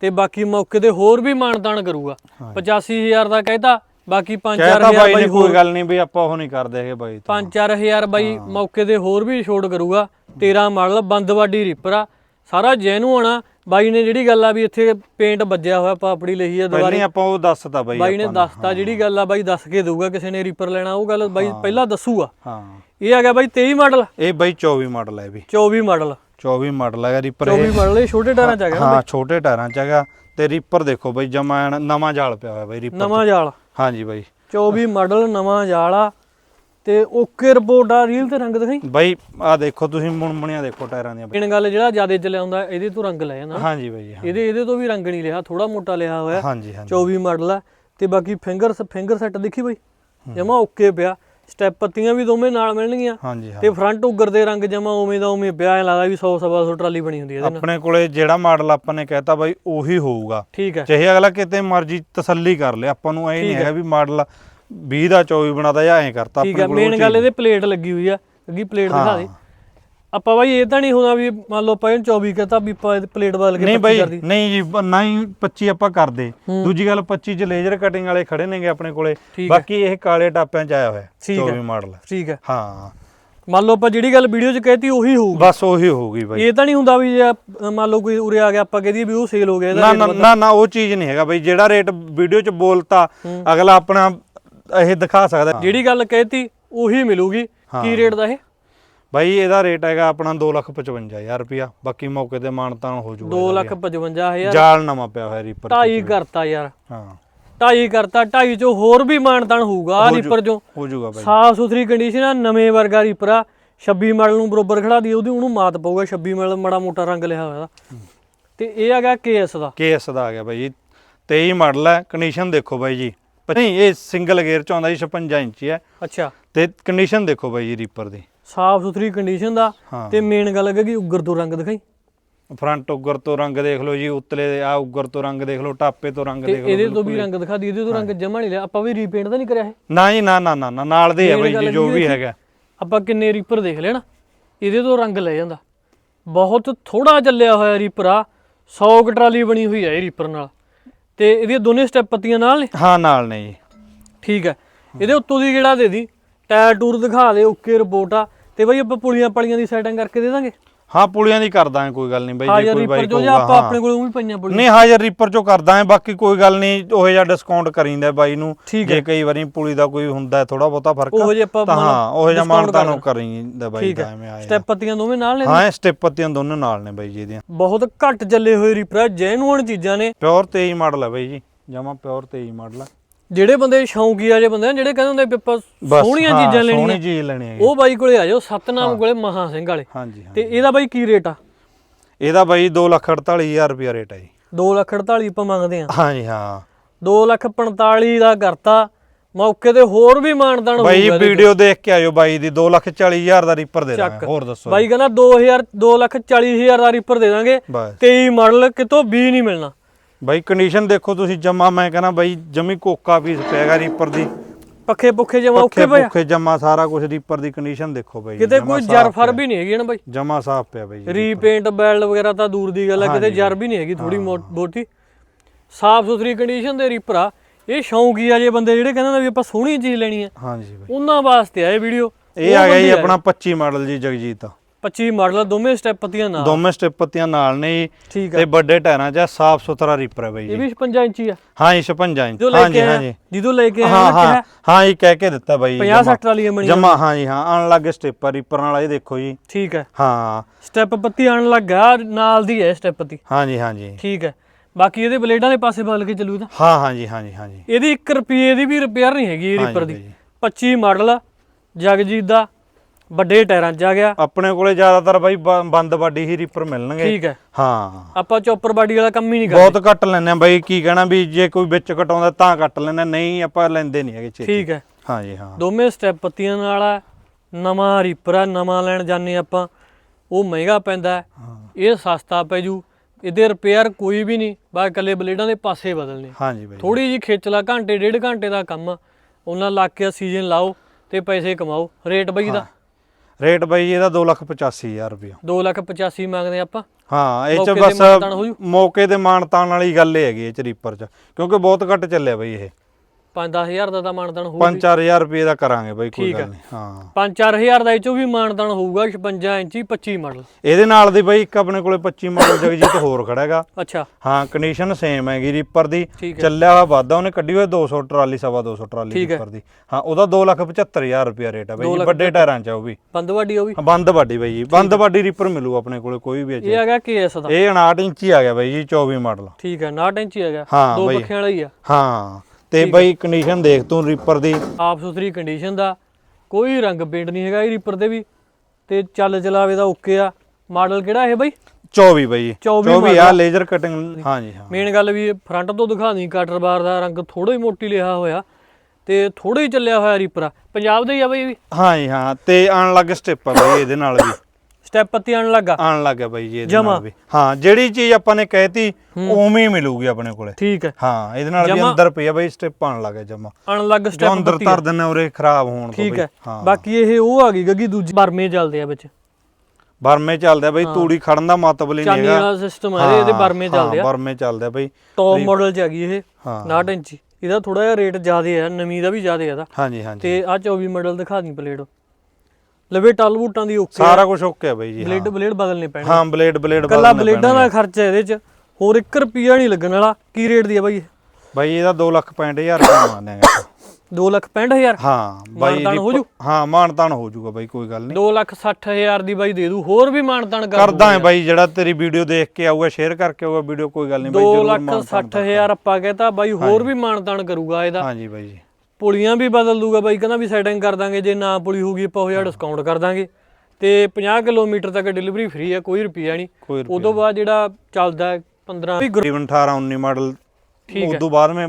ਤੇ ਬਾਕੀ ਮੌਕੇ ਤੇ ਹੋਰ ਵੀ ਮਾਨਤਾਨ ਕਰੂਗਾ। 85000 ਦਾ ਕਹਿਤਾ ਬਾਕੀ ਕਹਿਤਾ 5-4000 ਬਾਈ ਕੋਈ ਗੱਲ ਨਹੀਂ ਬਈ ਆਪਾਂ ਉਹ ਨਹੀਂ ਕਰਦੇ ਹੈਗੇ ਬਾਈ ਤੋਂ। 5-4000 ਬਾਈ ਮੌਕੇ ਤੇ ਹੋਰ ਵੀ ਛੋਟ ਕਰੂਗਾ। 13 ਮਾਡਲ ਬੰਦਵਾਡੀ ਰੀਪਰ ਆ। ਸਾਰਾ ਜੈਨੂ ਆਣਾ ਬਾਈ ਨੇ ਜਿਹੜੀ ਗੱਲ ਆ ਵੀ ਇੱਥੇ ਪੇਂਟ ਵੱਜਿਆ ਹੋਇਆ ਪਾਪੜੀ ਲਈ ਆ ਪਹਿਲਾਂ ਦੁਬਾਰੇ ਹੀ ਆਪਾਂ ਉਹ ਦੱਸਤਾ ਬਾਈ ਬਾਈ ਨੇ ਦੱਸਤਾ ਜਿਹੜੀ ਗੱਲ ਆ ਬਾਈ ਦੱਸ ਕੇ ਦਊਗਾ ਕਿਸੇ ਨੇ ਰੀਪਰ ਲੈਣਾ ਉਹ ਗੱਲ ਬਾਈ ਪਹਿਲਾਂ ਦੱਸੂਗਾ। ਹਾਂ। ਇਹ ਆ ਗਿਆ ਬਾਈ 23 ਮਾਡਲ ਇਹ ਬਾਈ 24 ਮਾਡਲ ਹੈ ਵੀ। 24 ਮਾਡਲ 24 ਮਾਡਲ ਹੈਗਾ ਰੀਪਰ 24 ਇਹ। ਮਾਡਲ ਇਹ ਛੋਟੇ ਟਾਇਰਾਂ ਚ ਆ ਗਿਆ ਨਾ ਹਾਂ ਛੋਟੇ ਟਾਇਰਾਂ ਚ ਹੈਗਾ ਤੇ ਰੀਪਰ ਦੇਖੋ ਬਾਈ ਜਮਾ ਨਵਾਂ ਜਾਲ ਪਿਆ ਹੋਇਆ ਬਾਈ ਰੀਪਰ ਨਵਾਂ ਜਾਲ। ਹਾਂਜੀ ਬਾਈ। 24 ਮਾਡਲ ਨਵਾਂ ਜਾਲ ਆ। ਤੇ ਓਕੇ ਰਿਪੋਰਟ ਆ ਰੀਲ ਤੇ ਰੰਗ ਦਿਖਾਈ? ਬਾਈ ਆ ਦੇਖੋ ਤੁਸੀਂ ਮੁਣਮਣੀਆਂ ਦੇਖੋ ਟਾਇਰਾਂ ਦੀਆਂ। ਇਹਨ ਗੱਲ ਜਿਹੜਾ ਜ਼ਿਆਦਾ ਚੱਲਿਆ ਹੁੰਦਾ ਇਹਦੇ ਤੋਂ ਰੰਗ ਲੈ ਜਾਂਦਾ ਹਾਂਜੀ ਬਾਈ। ਇਹਦੇ ਇਹਦੇ ਤੋਂ ਵੀ ਰੰਗ ਨਹੀਂ ਲਿਆ ਥੋੜਾ ਮੋਟਾ ਲਿਆ ਹੋਇਆ। ਹਾਂਜੀ ਹਾਂਜੀ। 24 ਮਾਡਲ ਆ ਤੇ ਬਾਕੀ ਫਿੰਗਰ ਫਿੰਗਰ ਸੈੱਟ ਦੇਖੀ ਬਈ? ਜਮਾ ਓਕੇ ਪਿਆ। ਸਟੈਪ ਪੱਤੀਆਂ ਵੀ ਦੋਵੇਂ ਨਾਲ ਮਿਲਣਗੀਆਂ। ਤੇ ਫਰੰਟ ਉੱਗਰ ਦੇ ਰੰਗ ਜਮਾ ਉਵੇਂ ਦਾ ਉਵੇਂ ਪਿਆ ਐ ਲੱਗਦਾ ਵੀ 100 ਸਵਾ 100 ਟਰਾਲੀ ਬਣੀ ਹੁੰਦੀ ਹੈ ਇਹਦੇ ਨਾਲ। ਆਪਣੇ ਕੋਲੇ ਜਿਹੜਾ ਮਾਡਲ ਆਪਾਂ ਨੇ ਕਹਿਤਾ ਬਾਈ ਉਹੀ ਹੋਊਗਾ। ਠੀਕ ਹੈ ਚਾਹੇ ਅਗਲਾ ਕਿਤੇ ਮਰਜ਼ੀ ਤਸੱਲੀ ਕਰ ਲੇ ਆਪਾਂ ਨੂੰ ਇਹ ਨਹੀਂ ਹੈਗਾ ਵੀ ਮਾਡਲ 20 ਦਾ 24 ਬਣਾਦਾ ਜਾਂ ਐਂ ਕਰਤਾ ਠੀਕ ਹੈ ਮੇਨ ਗੱਲ ਇਹਦੇ ਪਲੇਟ ਲੱਗੀ ਹੋਈ ਆ ਅੱਗੀ ਪਲੇਟ ਦਿਖਾ ਦੇ। ਆਪਾਂ ਬਾਈ ਇਹ ਤਾਂ ਨਹੀਂ ਹੁੰਦਾ ਵੀ ਮੰਨ ਲਓ ਇਹਨੂੰ 24 ਕਹਤਾ ਵੀ ਪਲੇਟ ਬਦਲ ਕੇ ਨਹੀਂ 25 ਬਾਈ ਨਹੀਂ ਜੀ ਬ- ਨਾ ਹੀ 25 ਆਪਾਂ ਕਰਦੇ। ਦੂਜੀ ਗੱਲ 25 ਚ ਲੇਜ਼ਰ ਕਟਿੰਗ ਵਾਲੇ ਖੜੇ ਨੇਗੇ ਆਪਣੇ ਕੋਲੇ। ਬਾਕੀ ਇਹ ਕਾਲੇ ਟਾਪਿਆਂ ਚ ਆਇਆ ਹੋਇਆ ਠੀਕ ਹੈ। 24 ਮਾਡਲ। ਠੀਕ ਹੈ ਹਾਂ। ਮੰਨ ਲਓ ਆਪਾਂ ਜਿਹੜੀ ਗੱਲ ਵੀਡੀਓ 'ਚ ਕਹਿਤੀ ਉਹੀ ਹੋਊਗੀ। ਬਸ ਉਹੀ ਹੋਊਗੀ ਬਾਈ। ਇਹ ਤਾਂ ਨਹੀਂ ਹੁੰਦਾ ਵੀ ਜੇ ਮੰਨ ਲਓ ਕੋਈ ਉਰੇ ਆ ਗਿਆ ਆਪਾਂ ਕਹਦੀ ਵੀ ਉਹ ਸੇਲ ਹੋ ਗਿਆ ਇਹਦਾ ਨਾ ਨਾ ਨਾ ਉਹ ਚੀਜ਼ ਨਹੀਂ ਹੈਗਾ ਬਾਈ। ਜਿਹੜਾ ਰੇਟ ਵੀਡੀਓ ਚ ਬੋਲਤਾ ਅਗਲਾ ਆਪਣਾ ਇਹ ਦਿਖਾ ਸਕਦਾ। ਜਿਹੜੀ ਗੱਲ ਕਹਿਤੀ ਉਹੀ ਮਿਲੂਗੀ। ਕੀ ਰੇਟ ਦਾ ਇਹ? ਬਾਈ ਇਹਦਾ ਰੇਟ ਹੈਗਾ ਆਪਣਾ 255000 ਰੁਪਿਆ ਬਾਕੀ ਮੌਕੇ ਤੇ ਮਾਨਤਾਨ ਹੋ 2 ਜਾਊਗਾ ਲੱਖ 55000 ਜਾਲ ਨਵਾਂ ਪਿਆ ਹੋਇਆ ਰੀਪਰ ਢਾਈ ਕਰਤਾ ਯਾਰ। ਹਾਂ। ਢਾਈ ਕਰਤਾ ਢਾਈ ਚੋਂ ਹੋਰ ਵੀ ਮਾਨਤਾਨ ਹੋਊਗਾ ਆ ਰੀਪਰ ਚੋਂ। ਹੋ ਜਾਊਗਾ ਬਾਈ। ਸਾਫ਼ ਸੁਥਰੀ ਕੰਡੀਸ਼ਨ ਆ ਨਵੇਂ ਵਰਗਾ ਰੀਪਰ ਆ। 26 ਮਾਡਲ ਨੂੰ ਬਰੋਬਰ ਖੜਾ ਦੀ ਉਹਦੀ ਉਹਨੂੰ ਮਾਤ ਪਊਗਾ 26 ਮਾਡਲ ਮੜਾ ਮੋਟਾ ਰੰਗ ਲਿਆ ਹੋਇਆ ਤੇ ਇਹ ਹੈਗਾ ਕੇਐਸ ਦਾ। ਕੇਐਸ ਦਾ ਆ ਗਿਆ ਜੀ। 23 ਮਾਡਲ ਹੈ ਕੰਡੀਸ਼ਨ ਦੇਖੋ ਬਾਈ ਜੀ। ਨਹੀਂ ਇਹ ਸਿੰਗਲ ਗੇਅਰ ਚ ਆਉਂਦਾ ਜੀ 56 ਇੰਚੀ ਹੈ ਅੱਛਾ। ਤੇ ਕੰਡੀਸ਼ਨ ਦੇਖੋ ਬਾਈ ਜੀ ਰੀਪਰ ਦੀ। ਸਾਫ਼ ਸੁਥਰੀ ਕੰਡੀਸ਼ਨ ਦਾ ਹਾਂ। ਤੇ ਮੇਨ ਗੱਲ ਹੈ ਕਿ ਉੱਗਰ ਤੋਂ ਰੰਗ ਦਿਖਾਈ। ਫਰੰਟ ਉੱਗਰ ਤੋਂ ਰੰਗ ਦੇਖ ਲਓ ਜੀ ਉੱਤਲੇ ਆ ਉੱਗਰ ਤੋਂ ਰੰਗ ਦੇਖ ਲਓ ਟਾਪੇ ਤੋਂ ਰੰਗ ਤੇ ਦੇਖ ਲਓ ਇਹਦੇ ਤੋਂ ਵੀ ਰੰਗ ਦਿਖਾ ਦੀ ਇਹਦੇ ਤੋਂ ਰੰਗ ਜਮਾ ਨਹੀਂ ਲਿਆ ਆਪਾਂ ਵੀ ਰੀਪੇਂਟ ਤਾਂ ਨਹੀਂ ਕਰਿਆ ਇਹ? ਨਾ ਜੀ ਨਾ ਨਾ ਨਾ ਨਾ, ਨਾਲ ਦੇ ਆ ਮੇਨ ਬਾਈ ਗੱਲ ਜੀ ਜੋ ਵੀ? ਹੈਗਾ। ਆਪਾਂ ਕਿੰਨੇ ਰੀਪਰ ਦੇਖ ਲੈਣਾ ਇਹਦੇ ਤੋਂ ਰੰਗ ਲੈ ਜਾਂਦਾ। ਬਹੁਤ ਥੋੜਾ ਚੱਲਿਆ ਹੋਇਆ ਰੀਪਰ ਆ 100 ਕੁ ਟਰਾਲੀ ਬਣੀ ਹੋਈ ਹੈ ਇਹ ਰੀਪਰ ਨਾਲ। ਤੇ ਇਹਦੀਆਂ ਦੋਨੇ ਸਟੈਪ ਪੱਤੀਆਂ ਨਾਲ ਨੇ? ਹਾਂ ਨਾਲ ਨੇ ਜੀ। ਠੀਕ ਹੈ। ਇਹਦੇ ਉੱਤੋਂ ਦੀ ਜਿਹੜਾ ਦੇ ਦੀ? ਟਾਇਰ ਟੂਰ ਦਿਖਾ ਦੇ ਓਕੇ ਰਿਪੋਰਟ ਆ। ਤੇ ਬਈ ਆਪਾਂ ਪੁਲੀਆਂ ਪਲੀਆਂ ਦੀ ਸੈਟਿੰਗ ਕਰਕੇ ਦੇ ਦਾਂਗੇ? ਹਾਂ ਪੁਲੀਆਂ ਦੀ ਕਰ ਦਾਂਗੇ ਕੋਈ ਗੱਲ ਨਹੀਂ ਬਾਈ ਜੇ ਹਾਜ਼ਰ ਕੋਈ ਰੀਪਰ ਬਾਈ ਜੋ ਜਾਂ ਕਹੂਗਾ ਆਪਾਂ ਆਪਣੇ ਕੋਲ ਉਹ ਵੀ ਪਈਆਂ ਪੁਲੀਆਂ। ਨਹੀਂ ਹਾਜ਼ਰ ਰੀਪਰ ਚੋਂ ਕਰ ਦਾਂਗੇ ਬਾਕੀ ਕੋਈ ਗੱਲ ਨਹੀਂ ਉਹ ਜਿਹਾ ਡਿਸਕਾਊਂਟ ਕਰੀਂਦਾ ਬਾਈ ਨੂੰ। ਠੀਕ ਜੇ ਕਈ ਵਾਰੀ ਪੁਲੀ ਦਾ ਕੋਈ ਹੁੰਦਾ ਥੋੜਾ ਬਹੁਤਾ ਫ਼ਰਕ ਉਹੋ ਜਿਹੇ ਆਪਾਂ ਤਾਂ ਹਾਂ ਉਹ ਜਿਹਾ discount ਮਾਨਤਾ ਨੂੰ ਕਰੀਂਦਾ ਬਾਈ ਠੀਕ ਦਾ ਹੈ। ਐਵੇਂ ਆਇਆ। ਸਟੈਪ ਪੱਤੀਆਂ ਦੋਵੇਂ ਨਾਲ ਨੇ? ਹਾਂ ਸਟੈਪ ਪੱਤੀਆਂ ਦੋਨੋਂ ਨਾਲ ਨੇ ਬਾਈ ਜੀ ਇਹਦੀਆਂ। ਬਹੁਤ ਘੱਟ ਚੱਲੇ ਹੋਏ ਰੀਪਰ ਜੈਨੂਅਨ ਚੀਜ਼ਾਂ ਨੇ। ਪਿਓਰ 23 ਮਾਡਲ ਹੈ ਬਾਈ ਜੀ ਜਮਾ ਪਿਓਰ 23 ਮਾਡਲ ਹੈ ਜਿਹੜੇ ਬੰਦੇ ਸ਼ੌਂਕੀਆ ਜੇ ਬੰਦੇ ਆ ਜਿਹੜੇ ਕਹਿੰਦੇ ਹੁੰਦੇ ਵੀ ਆਪਾਂ ਸੋਹਣੀਆਂ ਚੀਜ਼ਾਂ ਸੋਹਣੀ ਲੈਣੀਆਂ ਚੀਜ਼ ਲੈਣੀ ਹੈ ਉਹ ਬਾਈ ਕੋਲੇ ਆ ਜਾਓ ਸਤਨਾਮ ਕੋਲੇ ਮਹਾ ਸਿੰਘ ਵਾਲੇ। ਹਾਂਜੀ ਹਾਂ ਤੇ ਇਹਦਾ ਬਾਈ ਕੀ ਰੇਟ ਆ? ਇਹਦਾ ਬਾਈ 248000 ਰੁਪਿਆ ਰੇਟ ਹੈ ਜੀ। 2 ਲੱਖ 48 ਆਪਾਂ ਮੰਗਦੇ ਆ ਹਾਂਜੀ ਹਾਂ। 2 ਲੱਖ 45 ਦਾ ਕਰਤਾ। ਮੌਕੇ ਤੇ ਹੋਰ ਵੀ ਮਾਨਦਾਨ ਬਾਈ ਹੋਊਗਾ ਵੀਡੀਓ ਦੇਖ ਕੇ ਆਇਓ ਬਾਈ ਦੀ। 240000 ਦਾ ਰੀਪਰ ਦੇ। ਦਾਂਗੇ। ਹੋਰ ਦੱਸੋ। ਬਾਈ ਕਹਿੰਦਾ 2000 2 ਲੱਖ 40 ਹਜ਼ਾਰ ਦਾ ਰੀਪਰ ਦੇ ਦਾਂਗੇ। ਬਸ। 23 ਮਾਡਲ ਕਿਤੋਂ 20 ਨਹੀਂ ਮਿਲਣਾ। ਬਾਈ ਕੰਡੀਸ਼ਨ ਦੇਖੋ ਤੁਸੀਂ ਜਮਾ ਮੈਂ ਕਹਿੰਦਾ ਬਾਈ ਜਮੀ ਕੋਕਾ ਪੀਸ ਪਿਆਗਾ ਰੀਪਰ ਦੀ। ਪੱਖੇ ਪੁੱਖੇ ਜਮਾ ਓਕੇ ਪਿਆ ਪੁੱਖੇ ਜਮਾ ਸਾਰਾ ਕੁਝ ਰੀਪਰ ਦੀ ਕੰਡੀਸ਼ਨ ਦੇਖੋ ਬਾਈ। ਕਿਤੇ ਕੋਈ ਜਰ ਫਰ ਵੀ ਨਹੀਂ ਹੈਗੀ ਨਾ ਬਾਈ? ਜਮਾ ਸਾਫ਼ ਪਿਆ ਬਾਈ ਰੀਪੇਂਟ ਬੈਲਟ ਵਗੈਰਾ ਤਾਂ ਦੂਰ ਦੀ ਗੱਲ ਹੈ ਕਿਤੇ ਜਰ ਵੀ ਨਹੀਂ ਹੈਗੀ ਥੋੜੀ ਬਹੁਤੀ। ਸਾਫ਼ ਸੁਥਰੀ ਕੰਡੀਸ਼ਨ ਦੇ ਰੀਪਰ ਆ। ਇਹ ਸ਼ੌਂਕੀ ਆ ਜੇ ਬੰਦੇ ਜਿਹੜੇ ਕਹਿੰਦੇ ਨੇ ਵੀ ਆਪਾਂ ਸੋਹਣੀ ਚੀਜ਼ ਲੈਣੀ ਹੈ। ਹਾਂਜੀ ਬਾਈ। ਉਹਨਾਂ ਵਾਸਤੇ ਆ ਇਹ ਵੀਡੀਓ ਇਹ ਆ ਗਿਆ ਜੀ ਆਪਣਾ 25 ਮਾਡਲ ਜੀ ਜਗਜੀਤ। 25 ਮਾਡਲ ਦੋਵੇਂ ਸਟੈਪ ਪੱਤੀਆਂ ਨਾਲ। ਦੋਵੇਂ ਸਟੈਪ ਪੱਤੀਆਂ ਨਾਲ ਨੇ ਤੇ ਵੱਡੇ ਟਾਇਰਾਂ 'ਚ ਸਾਫ਼ ਸੁਥਰਾ ਰੀਪਰ ਹੈ ਬਾਈ ਇਹ ਵੀ 55 ਇੰਚੀ ਆ। ਹਾਂ ਜੀ 56 ਇੰਚ। ਹਾਂਜੀ ਹਾਂਜੀ ਜਦੋਂ ਲੈ ਕੇ ਆਇਆ ਹਾਂ ਹਾਂ ਇਹ ਕਹਿ ਕੇ ਦਿੱਤਾ ਬਾਈ 50 60 ਟਰਾਲੀਆਂ ਬਣੀਆਂ। ਜਮਾ ਹਾਂ ਜੀ ਹਾਂ ਆਣ ਲੱਗੇ ਸਟੈਪਰ ਰੀਪਰ ਨਾਲ ਇਹ ਦੇਖੋ ਜੀ। ਠੀਕ ਹੈ ਹਾਂ। ਸਟੈਪ ਪੱਤੀ ਆਣ ਲੱਗਾ ਨਾਲ ਦੀ ਹੈ ਸਟੈਪ ਪੱਤੀ। ਹਾਂ ਜੀ ਹਾਂ ਜੀ। ਠੀਕ ਹੈ ਬਾਕੀ ਇਹਦੇ ਬਲੇਡਾਂ ਦੇ ਪਾਸੇ ਬਦਲ ਕੇ ਚੱਲੂ ਤਾਂ। ਹਾਂ ਹਾਂ ਜੀ ਹਾਂ ਜੀ ਹਾਂ ਜੀ। ਇਹਦੀ 1 ਰੁਪਏ ਦੀ ਵੀ ਰਿਪੇਅਰ ਨਹੀਂ ਹੈਗੀ ਇਹ ਰੀਪਰ ਦੀ। ਬਾਈ ਜੀ। 25 ਮਾਡਲ ਜਗਜੀਤ ਦਾ ਵੱਡੇ ਟਾਇਰਾਂ 'ਚ ਆ ਗਿਆ। ਆਪਣੇ ਕੋਲੇ ਜ਼ਿਆਦਾਤਰ ਬਾਈ ਬ- ਬੰਦ ਬਾਡੀ ਹੀ ਰੀਪਰ ਮਿਲਣਗੇ। ਠੀਕ ਹੈ। ਹਾਂ। ਆਪਾਂ ਚੌਪਰ ਬਾਡੀ ਵਾਲਾ ਕੰਮ ਹੀ ਨਹੀਂ ਕਰਦੇ। ਬਹੁਤ ਘੱਟ ਲੈਂਦੇ ਆ ਬਾਈ ਕੀ ਕਹਿਣਾ ਵੀ ਜੇ ਕੋਈ ਵਿੱਚ ਕਟਾਉਂਦਾ ਤਾਂ ਕੱਟ ਲੈਂਦੇ ਨਹੀਂ ਆਪਾਂ ਲੈਂਦੇ ਨਹੀਂ ਹੈਗੇ ਛੇਤੀ। ਠੀਕ ਹੈ। ਹਾਂ ਜੀ ਹਾਂ। ਦੋਵੇਂ ਸਟੈਪ ਪੱਤੀਆਂ ਨਾਲ ਆ ਨਵਾਂ ਰੀਪਰ ਆ ਨਵਾਂ ਲੈਣ ਜਾਂਦੇ ਆਪਾਂ। ਉਹ ਮਹਿੰਗਾ ਪੈਂਦਾ ਹੈ। ਹਾਂ। ਇਹ ਸਸਤਾ ਪੈ ਜੂ। ਇਹਦੇ ਰਿਪੇਅਰ ਕੋਈ ਵੀ ਨਹੀਂ ਬਸ ਇਕੱਲੇ ਬਲੇਡਾਂ ਦੇ ਪਾਸੇ ਬਦਲਨੇ। ਹਾਂ ਜੀ ਬਾਈ। ਥੋੜੀ ਜੀ ਖਿੱਚ ਲਾ ਘੰਟੇ ਡੇਢ ਘੰਟੇ ਦਾ ਕੰਮ ਆ। ਉਹਨਾਂ ਲਾ ਕੇ ਸੀਜ਼ਨ ਲਾਓ ਤੇ ਪੈਸੇ ਕਮਾਓ। ਰੇਟ ਬਈ ਦਾ। ਰੇਟ ਬਾਈ ਇਹਦਾ 285000 ਰੁਪਇਆ। 2 ਲੱਖ 85 ਮੰਗਦੇ ਆਪਾਂ? ਹਾਂ ਇਹ ਚ ਮੌਕੇ ਬਸ ਮਾਨਤਾਨ ਹੋ ਜੂ। ਮੌਕੇ ਤੇ ਮਾਨਤਾਨ ਵਾਲੀ ਗੱਲ ਹੀ ਹੈਗੀ ਇਹ ਚ ਰੀਪਰ ਚ ਕਿਉਂਕਿ ਬਹੁਤ ਘੱਟ ਚੱਲਿਆ ਬਾਈ ਇਹ। 5-10000 ਦਾ ਤਾਂ ਮਾਨਦਾਨ ਹੋਊ 5-4000 ਰੁਪਏ ਦਾ ਕਰਾਂਗੇ ਬਾਈ ਕੋਈ ਗੱਲ। ਨਹੀਂ ਹਾਂ। 5-4000 ਦਾ ਇਹ ਚੋਂ ਵੀ ਮਾਨਦਾਨ ਹੋਊਗਾ 56 ਇੰਚੀ 25 ਮਾਡਲ। ਇਹਦੇ ਨਾਲ ਦੀ ਬਾਈ ਇੱਕ ਆਪਣੇ ਕੋਲੇ 25 ਮਾਡਲ ਜਗਜੀਤ ਹੋਰ ਖੜਾ ਹੈਗਾ। ਅੱਛਾ। ਹਾਂ ਕੰਡੀਸ਼ਨ ਸੇਮ ਹੈਗੀ ਰੀਪਰ ਦੀ। ਚੱਲਿਆ ਹੋਇਆ ਵਾਧਾ ਉਹਨੇ ਕੱਢੀ ਹੋਈ 200 ਟਰਾਲੀ ਸਵਾ 200 ਟਰਾਲੀ। ਰੀਪਰ ਦੀ। ਹਾਂ ਉਹਦਾ 275000 ਰੁਪਏ ਰੇਟ ਹੈ ਬਾਈ ਵੱਡੇ ਟਾਇਰਾਂ ਚ ਆ ਉਹ ਵੀ। ਬੰਦਵਾੜੀ ਉਹ ਵੀ? ਹਾਂ, ਬੰਦ ਵਾਡੀ ਬਾਈ ਜੀ ਬੰਦ ਵਾਡੀ ਰੀਪਰ ਮਿਲੂ ਆਪਣੇ ਕੋਲੇ ਕੋਈ ਵੀ ਇਹ ਹੈਗਾ ਕੇਐਸ ਦਾ। ਇਹ 59 ਇੰਚੀ ਆ ਗਿਆ ਬਾਈ ਜੀ 24 ਮਾਡਲ। ਠੀਕ ਹੈ 59 ਇੰਚੀ ਹੈਗਾ। ਹਾਂ ਦੋ ਪੱਖਿਆਂ ਵਾਲਾ ਹੀ ਆ। ਹਾਂ। ਤੇ ਬਾਈ ਕੰਡੀਸ਼ਨ ਦੇਖ ਤੂੰ ਰੀਪਰ ਦੀ। ਆਪ ਸੁਥਰੀ ਕੰਡੀਸ਼ਨ ਦਾ। ਕੋਈ ਰੰਗ ਪੇਂਟ ਨਹੀਂ ਹੈਗਾ ਇਹ ਰੀਪਰ ਤੇ ਵੀ। ਤੇ ਚੱਲ ਚਲਾਵੇ ਦਾ ਓਕੇ ਆ। ਮਾਡਲ ਕਿਹੜਾ ਇਹ ਬਾਈ? 24 ਬਾਈ। ਜੀ 24 24 ਆ। ਲੇਜ਼ਰ ਕਟਿੰਗ ਹਾਂ ਜੀ ਹਾਂ। ਮੇਨ ਗੱਲ ਵੀ ਫਰੰਟ ਤੋਂ ਦਿਖਾ ਨਹੀਂ ਕਟਰ ਬਾਰ ਦਾ ਰੰਗ ਥੋੜਾ ਹੀ ਮੋਟੀ ਲਿਆ ਹੋਇਆ। ਤੇ ਥੋੜਾ ਹੀ ਚੱਲਿਆ ਹੋਇਆ ਰੀਪਰ ਆ। ਪੰਜਾਬ ਦਾ ਹੀ ਆ ਬਾਈ ਹਾਂ ਜੀ ਹਾਂ। ਤੇ ਆਣ ਲੱਗ ਸਟੈਪ ਆ ਬਾਈ ਇਹਦੇ ਨਾਲ ਵੀ। ਸਟੈਪ ਪੱਤੀ ਆਣ ਲੱਗਾ। ਆਣ ਲੱਗ ਬਾਈ ਜੀ ਇਹਦੇ। ਨਾਲ ਵੀ। ਹਾਂ ਜਿਹੜੀ ਚੀਜ਼ ਆਪਾਂ ਨੇ ਕਹਿਤੀ ਉਵੇਂ ਹੀ ਮਿਲੂਗੀ ਆਪਣੇ ਕੋਲੇ। ਠੀਕ ਹੈ। ਹਾਂ ਇਹਦੇ ਨਾਲ ਵੀ। ਅੰਦਰ ਪਈ ਆ ਬਾਈ ਸਟੈਪ ਆਣ ਲੱਗ ਜਮਾ। ਆਣ ਲੱਗ ਸਟੈਪ ਅੰਦਰ ਧਰ ਦਿੰਨੇ ਉਰੇ ਖਰਾਬ ਹੋਣ ਤੋਂ ਠੀਕ ਹੈ। ਹਾਂ। ਬਾਕੀ ਇਹ ਉਹ ਆ ਗਈ ਗੱਗੀ ਦੂਜੀ ਬਰਮੇ ਚੱਲਦੇ ਆ ਵਿੱਚ। ਬਰਮੇ ਚੱਲਦਾ ਬਾਈ ਤੂੜੀ ਖੜਨ ਦਾ ਮਤਲਬ ਹੀ ਨਹੀਂ ਚਾਨੀ ਹੈਗਾ। ਵਾਲਾ ਸਿਸਟਮ ਹੈ ਇਹਦੇ ਬਰਮੇ ਚੱਲਦੇ ਆ। ਬਰਮੇ ਚੱਲਦਾ ਬਾਈ। ਟੌਪ ਮਾਡਲ ਚ ਆ ਗਈ ਇਹ ਹਾਂ। 59 ਇੰਚੀ। ਇਹਦਾ ਥੋੜਾ ਜਿਹਾ ਰੇਟ ਜ਼ਿਆਦਾ ਆ ਨਵੀਂ ਦਾ ਵੀ ਜ਼ਿਆਦਾ ਆ ਇਹਦਾ। ਹਾਂਜੀ ਹਾਂਜੀ। ਤੇ ਆ 24 ਮਾਡਲ ਦਿਖਾ ਦੀ ਪਲੇਟ ਲਵੇ ਟਲ ਬੂਟਾਂ ਦੀ ਓਕੇ ਸਾਰਾ ਕੁਝ ਓਕੇ ਆ ਬਾਈ ਜੀ। ਬਲੇਡ ਬਲੇਡ ਬਦਲਨੇ ਪੈਣੇ। ਹਾਂ ਬਲੇਡ ਬਲੇਡ ਕੱਲਾ ਬਦਲਣੇ ਬਲੇਡਾਂ। ਦਾ ਖਰਚਾ ਇਹਦੇ ਚ ਹੋਰ 1 ਰੁਪਿਆ ਨਹੀਂ ਲੱਗਣ ਵਾਲਾ। ਕੀ ਰੇਟ ਦੀ ਆ ਬਾਈ ਬਾਈ ਇਹਦਾ 2 ਲੱਖ 65000 ਰੁਪਏ ਮੰਗਦੇ ਆ 2 ਲੱਖ 65000 ਹਾਂ ਬਾਈ ਮਾਨਤਾਨ ਹੋ ਜੂ? ਹਾਂ ਮਾਨਤਾਨ ਹੋ ਜਾਊਗਾ ਬਾਈ ਕੋਈ ਗੱਲ ਨਹੀਂ। 2 ਲੱਖ 60000 ਦੀ ਬਾਈ ਦੇ ਦੂ ਹੋਰ ਵੀ ਮਾਨਤਾਨ ਕਰ ਕਰਦਾ ਹੈ ਬਾਈ ਜਿਹੜਾ ਤੇਰੀ ਵੀਡੀਓ ਦੇਖ ਕੇ ਆਊਗਾ ਸ਼ੇਅਰ ਕਰਕੇ ਆਊਗਾ ਵੀਡੀਓ ਕੋਈ ਗੱਲ ਨਹੀਂ 2 ਬਾਈ ਜ਼ਰੂਰ ਲੱਖ ਮਾਨਤਾਨ 60000 ਆਪਾਂ ਕਹਤਾ ਬਾਈ ਹੋਰ ਵੀ ਮਾਨਤਾਨ ਕਰੂਗਾ ਇਹਦਾ। ਹਾਂਜੀ ਬਾਈ ਜੀ। ਪੁਲੀਆਂ ਵੀ ਬਦਲ ਦੂਗਾ ਬਾਈ ਕਹਿੰਦਾ ਵੀ ਸੈਟਿੰਗ ਕਰ ਦਾਂਗੇ ਜੇ ਨਾ ਪੁਲੀ ਹੋਊਗੀ ਆਪਾਂ ਉਹ ਜਿਹਾ ਡਿਸਕਾਊਂਟ ਕਰ ਦਾਂਗੇ। ਤੇ 50 ਕਿਲੋਮੀਟਰ ਤੱਕ ਡਿਲੀਵਰੀ ਫ੍ਰੀ ਹੈ ਕੋਈ ਰੁਪਿਆ ਨਹੀਂ। ਤੋਂ ਬਾਅਦ ਜਿਹੜਾ ਚੱਲਦਾ ਹੈ 15 ਵੀ ਗੁਰ- ਤਕਰੀਬਨ 18 19 ਮਾਡਲ ਠੀਕ ਹੈ। ਉਸ ਤੋਂ ਬਾਅਦ ਮੈਂ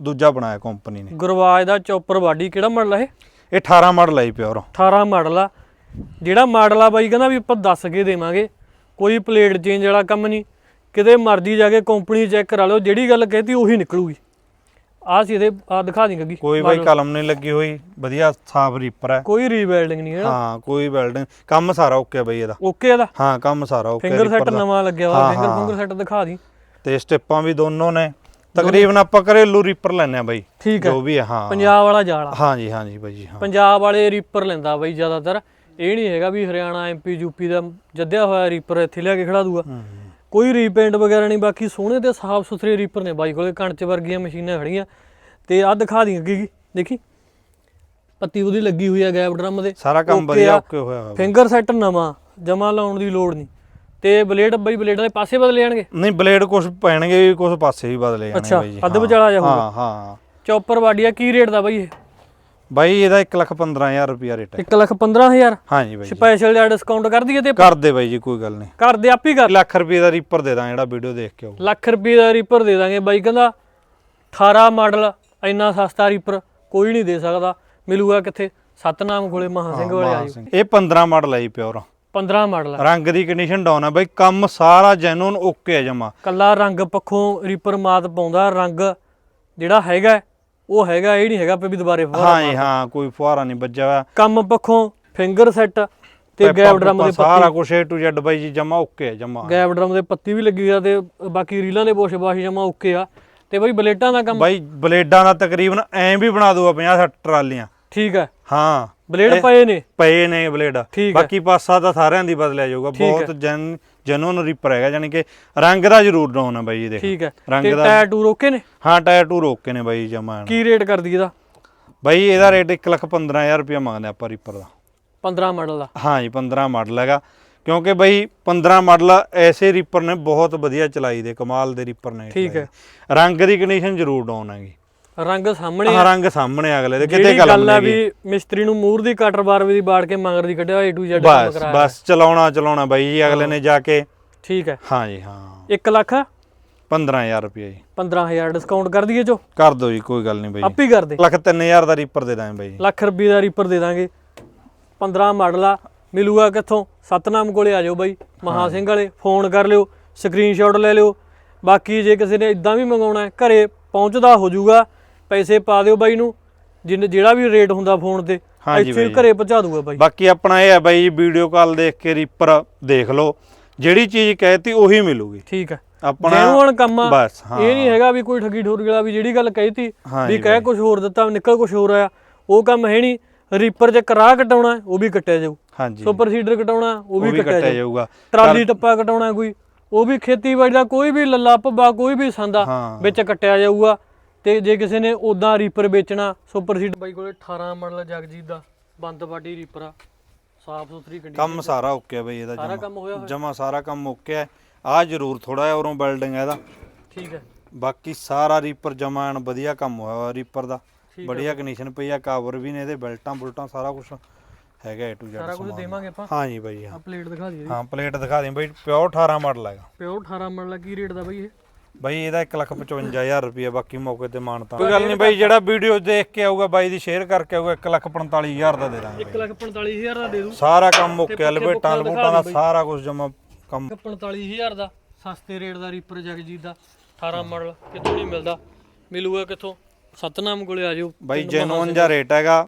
ਦੂਜਾ ਬਣਾਇਆ ਕੰਪਨੀ ਨੇ। ਗੁਰਵਾਜ ਦਾ ਚੌਪਰ ਬਾਡੀ ਕਿਹੜਾ ਮਾਡਲ ਹੈ ਇਹ? 18 ਮਾਡਲ ਆਈ ਪਿਓਰ 18 ਮਾਡਲ ਆ। ਜਿਹੜਾ ਮਾਡਲ ਆ ਬਾਈ ਕਹਿੰਦਾ ਵੀ ਆਪਾਂ ਦੱਸ ਕੇ ਦੇਵਾਂਗੇ। ਕੋਈ ਪਲੇਟ ਚੇਂਜ ਵਾਲਾ ਕੰਮ ਨਹੀਂ। ਕਿਤੇ ਮਰਜ਼ੀ ਜਾ ਕੇ ਕੰਪਨੀ ਚੈੱਕ ਕਰਾ ਲਓ ਜਿਹੜੀ ਗੱਲ ਕਹਤੀ ਉਹੀ ਨਿਕਲੂਗੀ। ਆ ਸੀ ਇਹਦੇ ਆ ਦਿਖਾ ਦੀ ਗੱਗੀ ਕੋਈ ਬਾਈ ਕਲਮ ਨਹੀਂ ਲੱਗੀ ਹੋਈ ਵਧੀਆ ਸਾਫ਼ ਰੀਪਰ ਹੈ। ਕੋਈ ਰੀਵੈਲਡਿੰਗ ਨਹੀਂ ਹੈ। ਹਾਂ ਕੋਈ ਵੈਲਡਿੰਗ ਕੰਮ ਸਾਰਾ ਓਕੇ ਆ ਬਾਈ ਇਹਦਾ। ਓਕੇ ਇਹਦਾ? ਹਾਂ ਕੰਮ ਸਾਰਾ ਓਕੇ ਫਿੰਗਰ ਸੈੱਟ ਨਵਾਂ ਲੱਗਿਆ ਹੋਇਆ ਹਾਂ, ਫਿੰਗਰ ਹਾਂ। ਫਿੰਗਰ ਸੈੱਟ ਦਿਖਾ ਦੀ ਤੇ ਸਟੈਪਾਂ ਵੀ ਦੋਨੋਂ ਨੇ। ਤਕਰੀਬਨ ਆਪਾਂ ਘਰੇਲੂ ਰੀਪਰ ਲੈਨੇ ਆ ਬਾਈ। ਠੀਕ ਹੈ। ਜੋ ਵੀ ਹੈ ਹਾਂ ਪੰਜਾਬ ਵਾਲਾ ਜਾਲ ਆ। ਹਾਂਜੀ ਹਾਂਜੀ ਬਾਈ ਜੀ ਹਾਂ। ਪੰਜਾਬ ਵਾਲੇ ਰੀਪਰ ਲੈਂਦਾ ਬਾਈ ਜ਼ਿਆਦਾਤਰ। ਇਹ ਨਹੀਂ ਹੈਗਾ ਵੀ ਹਰਿਆਣਾ ਐਮਪੀ ਯੂਪੀ ਦਾ ਜੱਦਿਆ ਹੋਇਆ ਰੀਪਰ ਇੱਥੇ ਲਿਆ ਕੇ ਖੜਾ ਦੂਗਾ। ਹੂੰ। ਕੋਈ ਰੀਪੇਂਟ ਵਗੈਰਾ ਨਹੀਂ ਬਾਕੀ ਸੋਹਣੇ ਤੇ ਸਾਫ਼ ਸੁਥਰੇ ਰੀਪਰ ਨੇ ਬਾਈ ਕੋਲੇ ਕਣਚ ਵਰਗੀਆਂ ਮਸ਼ੀਨਾਂ ਖੜੀਆਂ ਤੇ ਆ ਦਿਖਾ ਦੀ ਅੱਗੇ ਕੀ ਦੇਖੀ ਪੱਤੀ ਉਹਦੀ ਲੱਗੀ ਹੋਈ ਆ ਗੈਪ ਡਰਮ ਦੇ ਸਾਰਾ ਕੰਮ ਵਧੀਆ। ਓਕੇ ਹੋਇਆ ਹੋਇਆ। ਫਿੰਗਰ ਸੈੱਟ ਨਵਾਂ ਜਮਾ ਲਾਉਣ ਦੀ ਲੋੜ ਨਹੀਂ ਤੇ ਬਲੇਡ ਬਾਈ ਬਲੇਡਾਂ ਦੇ ਪਾਸੇ ਬਦਲ ਜਾਣਗੇ ਨਹੀਂ ਬਲੇਡ ਕੁਝ ਪੈਣਗੇ ਕੁਝ ਪਾਸੇ ਵੀ ਬਦਲੇ ਜਾਣੇ ਅੱਛਾ, ਬਾਈ ਜੀ ਅੱਧ ਹਾਂ। ਵਿਚਾਲਾ ਜਿਹਾ ਹੋਊਗਾ। ਹਾਂ ਹਾਂ ਚੌਪਰ ਵਾਡੀਆ ਕੀ ਰੇਟ ਦਾ ਬਾਈ ਇਹ ਬਾਈ ਇਹਦਾ 1 ਲੱਖ 15000 ਰੁਪਿਆ ਰੇਟ ਹੈ। 1 ਲੱਖ 15000 ਹਾਂਜੀ ਬਾਈ ਜੀ। ਸਪੈਸ਼ਲ ਜਿਹਾ ਡਿਸਕਾਊਂਟ ਕਰ ਦਈਏ ਤੇ ਕਰ ਦੇ ਬਾਈ ਜੀ ਕੋਈ ਗੱਲ ਨਹੀਂ। ਕਰ ਦੇ ਆਪ ਹੀ ਕਰ। ਲੱਖ ਰੁਪਏ ਦਾ ਰੀਪਰ ਦੇ ਦਾਂ ਜਿਹੜਾ ਵੀਡੀਓ ਦੇਖ ਕੇ ਆਊ ਲੱਖ ਰੁਪਏ ਦਾ ਰੀਪਰ ਦੇ ਦਾਂਗੇ ਬਾਈ ਕਹਿੰਦਾ 18 ਮਾਡਲ ਇੰਨਾ ਸਸਤਾ ਰੀਪਰ ਕੋਈ ਨਹੀਂ ਦੇ ਸਕਦਾ। ਮਿਲੂਗਾ ਕਿੱਥੇ? ਸਤਨਾਮ ਕੋਲੇ ਮਹਾ ਸਿੰਘ ਵਾਲੇ ਆਜੋ ਇਹ 15 ਮਾਡਲ ਆਈ ਪਿਓਰ 15 ਮਾਡਲ ਆ। ਰੰਗ ਦੀ ਕੰਡੀਸ਼ਨ ਡਾਊਨ ਆ ਬਾਈ ਕੰਮ ਸਾਰਾ ਜੈਨੂਨ ਓਕੇ ਹੈ ਜਮਾ। ਕੱਲਾ ਰੰਗ ਪੱਖੋਂ ਰੀਪਰ ਮਾਤ ਪਾਉਂਦਾ ਰੰਗ ਜਿਹੜਾ ਹੈਗਾ ਉਹ ਹੈਗਾ ਇਹ ਨਹੀਂ ਹੈਗਾ ਵੀ ਦੁਬਾਰੇ ਫੁਹਾਰਾ ਹਾਂ ਜੀ ਹਾਂ ਕੋਈ ਫੁਹਾਰਾ ਨਹੀਂ ਵੱਜਿਆ ਹੋਇਆ। ਕੰਮ ਪੱਖੋਂ ਫਿੰਗਰ ਸੈੱਟ ਤੇ ਗੈਪ ਡਰਮ ਦੇ ਸਾਰਾ ਪੱਤੀ ਕੁਝ A to Z ਬਾਈ ਜੀ ਜਮਾ ਓਕੇ ਹੈ ਜਮਾ। ਗੈਪ ਡਰਮ ਦੇ ਪੱਤੀ ਵੀ ਲੱਗੀ ਆ ਤੇ ਬਾਕੀ ਰੀਲਾਂ ਦੇ ਬੋਸ਼ ਬਾਸ਼ ਜਮਾ ਓਕੇ ਆ। ਤੇ ਬਾਈ ਬਲੇਟਾਂ ਦਾ ਕੰਮ ਬਾਈ ਬਲੇਡਾਂ ਦਾ ਤਕਰੀਬਨ ਐਂ ਵੀ ਬਣਾ ਦੂਗਾ 50 60 ਟਰਾਲੀਆਂ। ਠੀਕ ਹੈ ਹਾਂ। ਬਲੇਡ ਪਏ ਨੇ? ਪਏ ਨੇ ਬਲੇਡ। ਬਾਕੀ ਪਾਸਾ ਤਾਂ ਸਾਰਿਆਂ ਦੀ ਬਦਲਿਆ ਜਾਊਗਾ ਬਹੁਤ ਜਨ ਜਨੂਨ ਰੀਪਰ ਹੈਗਾ ਯਾਨੀ ਕਿ ਰੰਗ ਦਾ ਜ਼ਰੂਰ ਡਾਊਨ ਹੈ ਬਾਈ ਜੀ ਦੇਖ। ਠੀਕ ਹੈ। ਰੰਗ ਦਾ- ਟਾਇਰ ਟੂਰ ਓਕੇ ਨੇ? ਹਾਂ ਟਾਇਰ ਟੂ ਰੋਕ ਨੇ ਬਾਈ ਜਮਾ। ਕੀ ਰੇਟ ਕਰਦੀ ਇਹਦਾ? ਬਾਈ ਇਹਦਾ ਰੇਟ 1 ਲੱਖ 15000 ਰੁਪਇਆ ਮੰਗਦੇ ਆਪਾਂ ਰੀਪਰ ਦਾ। 15 ਮਾਡਲ ਦਾ। ਹਾਂ ਜੀ 15 ਮਾਡਲ ਹੈਗਾ। ਕਿਉਂਕਿ ਬਾਈ 15 ਮਾਡਲ ਐਸੇ ਰੀਪਰ ਨੇ ਬਹੁਤ ਵਧੀਆ ਚਲਾਈ ਦੇ ਕਮਾਲ ਦੇ ਰੀਪਰ ਨੇ ਠੀਕ ਹੈ। ਰੰਗ ਦੀ ਕੰਡੀਸ਼ਨ ਜ਼ਰੂਰ ਡਾਊਨ ਹੈਗੀ। ਰੰਗ ਸਾਹਮਣੇ ਆਹ ਰੰਗ ਸਾਹਮਣੇ ਅਗਲੇ ਦੇ ਕਿਤੇ ਜਿਹੜੀ ਕਲਮ ਗੱਲ ਆ ਨਹੀਂ ਵੀ ਮਿਸਤਰੀ ਨੂੰ ਮੂਰ ਦੀ ਕਟਰ ਬਾਰ ਦੀ ਬਾੜ ਕੇ ਮੰਗਰ ਦੀ ਕੱਢਿਆ A to Z ਕੰਮ ਬਸ ਕਰਾਇਆ। ਬਸ ਚਲਾਉਣਾ ਚਲਾਉਣਾ ਬਾਈ ਜੀ ਅਗਲੇ ਨੇ ਜਾ ਕੇ। ਠੀਕ ਹੈ। ਹਾਂ ਜੀ ਹਾਂ। 1 ਲੱਖ? 15000 ਰੁਪਏ ਜੀ। 15000 ਡਿਸਕਾਊਂਟ ਕਰ ਦਈਏ ਜੋ ਕਰ ਦਿਓ ਜੀ ਕੋਈ ਗੱਲ ਨਹੀਂ ਬਾਈ ਆਪ ਹੀ ਕਰ ਦੇ। ਲੱਖ 3000 ਦਾ ਰੀਪਰ ਦੇ ਦਾਂਗੇ ਬਾਈ ਜੀ। ਲੱਖ ਰੁਪਏ ਦਾ ਰੀਪਰ ਦੇ ਦਾਂਗੇ। 15 ਮਾਡਲ ਆ ਮਿਲੂਗਾ ਕਿੱਥੋਂ? ਸਤਨਾਮ ਕੋਲੇ ਆ ਜਾਓ ਬਾਈ ਮਹਾ ਸਿੰਘ ਵਾਲੇ ਫੋਨ ਕਰ ਲਿਓ ਸਕਰੀਨਸ਼ਾਟ ਲੈ ਲਿਓ। ਬਾਕੀ ਜੇ ਕਿਸੇ ਨੇ ਇਦਾਂ ਵੀ ਮੰਗਾਉਣਾ ਹੈ ਘਰੇ ਪਹੁੰਚਦਾ ਹੋ ਜਾਊਗਾ। ਪੈਸੇ ਪਾ ਦਿਓ ਬਾਈ ਨੂੰ ਜਿੰਨ ਜਿਹੜਾ ਵੀ ਰੇਟ ਹੁੰਦਾ ਫੋਨ ਤੇ ਹਾਂਜੀ ਇੱਥੇ। ਘਰੇ ਪਹੁੰਚਾ ਦੂਗਾ ਬਾਈ। ਬਾਕੀ ਆਪਣਾ ਇਹ ਹੈ ਬਾਈ ਜੀ ਵੀਡੀਓ ਕਾਲ ਦੇਖ ਕੇ ਰੀਪਰ ਦੇਖ ਲਓ ਜਿਹੜੀ ਚੀਜ਼ ਕਹਿਤੀ ਉਹੀ ਮਿਲੂਗੀ। ਠੀਕ ਹੈ ਆਪਣਾ ਜੈਨੂਅਨ ਕੰਮ ਆ। ਬਸ ਹਾਂ। ਇਹ ਨਹੀਂ ਹੈਗਾ ਵੀ ਕੋਈ ਠੱਗੀ ਠੋਰੀ ਵਾਲਾ ਵੀ ਜਿਹੜੀ ਗੱਲ ਕਹੀਤੀ ਵੀ ਜੀ ਕਹਿ ਕੁਝ ਹੋਰ ਦਿੱਤਾ ਨਿਕਲ ਕੁਝ ਹੋਰ ਆਇਆ ਉਹ ਕੰਮ ਹੈ ਨਹੀਂ। ਰੀਪਰ 'ਚ ਕਰਾਹ ਕਟਾਉਣਾ ਉਹ ਵੀ ਕੱਟਿਆ ਜਾਊ। ਹਾਂਜੀ। ਸੁਪਰ ਸੀਡਰ ਕਟਾਉਣਾ ਉਹ ਵੀ ਕੱਟਿਆ ਜਾਊ। ਜਾਊਗਾ। ਟਰਾਲੀ ਟੱਪਾ ਕਟਾਉਣਾ ਕੋਈ ਉਹ ਵੀ ਖੇਤੀਬਾੜੀ ਦਾ ਕੋਈ ਵੀ ਲੱਲਾ ਭੱਬਾ ਕੋਈ ਵੀ ਸੰਦਾ ਵਿੱਚ ਕੱਟਿਆ ਜਾਊਗਾ। ਤੇ ਜੇ ਕਿਸੇ ਨੇ ਉਦਾਂ ਰੀਪਰ ਵੇਚਣਾ ਸੁਪਰ ਸੀਡ ਬਾਈ ਕੋਲੇ 18 ਮਾਡਲ ਜਗਜੀਤ ਦਾ ਬੰਦ ਬਾਡੀ ਰੀਪਰ ਆ ਸਾਫ਼ ਸੁਥਰੀ ਗੱਡੀ ਕੰਮ ਸਾਰਾ ਓਕੇ ਆ ਬਈ ਇਹਦਾ ਸਾਰਾ ਕੰਮ ਹੋਇਆ ਹੋਇਆ। ਜਮਾ ਸਾਰਾ ਕੰਮ ਓਕੇ ਹੈ ਆ ਜ਼ਰੂਰ ਥੋੜਾ ਜਿਹਾ ਉਰੋਂ ਬਿਲਡਿੰਗ ਹੈ ਇਹਦਾ। ਠੀਕ ਹੈ ਬਾਕੀ ਸਾਰਾ ਰੀਪਰ ਜਮਾ ਐਨ ਵਧੀਆ ਕੰਮ ਹੋਇਆ ਹੋਇਆ ਰੀਪਰ ਦਾ। ਠੀਕ ਬੜੀਆ ਕੰਡੀਸ਼ਨ ਪਈ ਆ ਕਵਰ ਵੀ ਨੇ ਇਹਦੇ ਬੈਲਟਾਂ ਬੁਲਟਾਂ ਸਾਰਾ ਕੁਝ ਹੈਗਾ ਏ ਟੂ ਸਾਰਾ ਜ਼ੈਡ ਕੁਝ ਸਮਾਨ। ਦੇਵਾਂਗੇ ਆਪਾਂ। ਹਾਂ ਜੀ ਬਾਈ ਹਾਂ। ਆ ਪਲੇਟ ਦਿਖਾ ਦਈਏ। ਹਾਂ ਪਲੇਟ ਦਿਖਾ ਦੇ ਬਈ ਪਿਓਰ 18 ਮਾਡਲ ਹੈਗਾ ਪਿਓਰ 18 ਮਾਡਲ ਆ, ਕੀ ਰੇਟ ਦਾ ਬਾਈ ਇਹ? ਬਾਈ ਇਹਦਾ 155000 ਰੁਪਏ ਬਾਕੀ ਮੌਕੇ ਤੇ ਮਾਨਤਾ ਕੋਈ ਗੱਲ ਨਹੀਂ ਬਾਈ ਜਿਹੜਾ ਵੀਡੀਓ ਦੇਖ ਕੇ ਆਊਗਾ ਬਾਈ ਦੀ ਸ਼ੇਅਰ ਕਰਕੇ ਆਊਗਾ 145000 ਦਾ ਦੇ ਦਾਂਗੇ 145000 ਦਾ ਦੇ ਦੂ। ਸਾਰਾ ਕੰਮ ਲਪੇਟਾਂ ਪੁੱਖੇ ਲਪੂਟਾਂ ਦਾ ਸਾਰਾ ਕੁਝ ਜਮਾ ਕੰਮ। 45000 ਦਾ ਸਸਤੇ ਰੇਟ ਦਾ ਰੀਪਰ ਜਗਜੀਤ ਦਾ 18 ਮਾਡਲ ਕਿਤੋਂ ਨਹੀਂ ਮਿਲਦਾ। ਮਿਲੂਗਾ ਕਿੱਥੋਂ? ਸਤਨਾਮ ਕੋਲੇ ਆ ਜਾਓ। ਬਾਈ ਜੈਨੂਨ ਜਿਹਾ ਰੇਟ ਹੈਗਾ।